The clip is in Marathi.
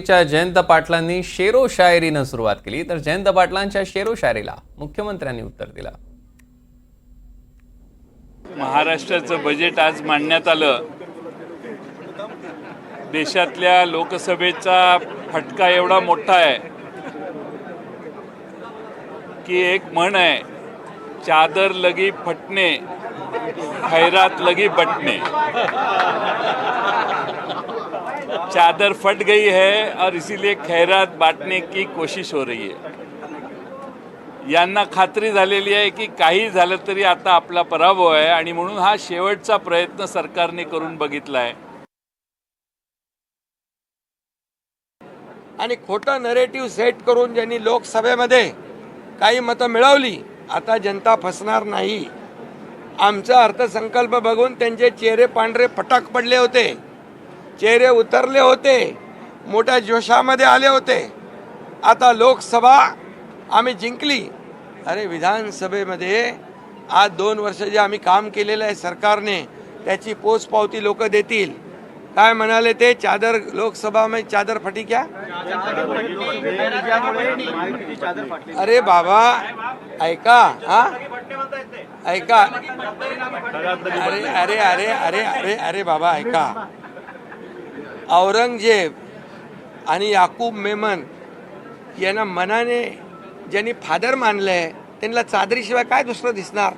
जयंत पाटलांनी शेरो शायरीनं सुरुवात केली. तर जयंत पाटलांच्या शेरो शायरीला मुख्यमंत्र्यांनी उत्तर दिलं. महाराष्ट्राचं बजेट आज मांडण्यात आलं. देशातल्या लोकसभेचा फटका एवढा मोठा आहे की एक म्हण आहे चादर लगी फटणे खैरात लगी बटणे. चादर फट गई है और इसीलिए खैरात बांटने की कोशिश हो रही है। यांना खात्री झालेली आहे की काही झालं तरी आता आपला पराभव आहे आणि म्हणून हा शेवटचा प्रयत्न सरकारने करून बघितला आहे. आणि खोटं नरेटिव्ह सेट करून ज्यांनी लोकसभेमध्ये काही मतं मिळवली आता जनता फसणार नाही. आमचा अर्थसंकल्प बघून त्यांचे चेहरे पांढरे फटाक पडले होते. चेहरे उतरले होते मोठ्या जोशामध्ये आले होते. आता लोकसभा आम्ही जिंकली. अरे विधानसभेमध्ये आज दोन वर्ष जे आम्ही काम केलेलं आहे सरकारने त्याची पोचपावती लोक देतील. काय म्हणाले ते? चादर लोकसभा में चादर फटी क्या? अरे बाबा ऐका हा? ऐका. अरे अरे अरे अरे अरे अरे बाबा ऐका. औरंगजेब आणि याकूब मेमन यांना मनाने ज्यांनी फादर मानलं आहे त्यांना चादरीशिवाय काय दुसरं दिसणार?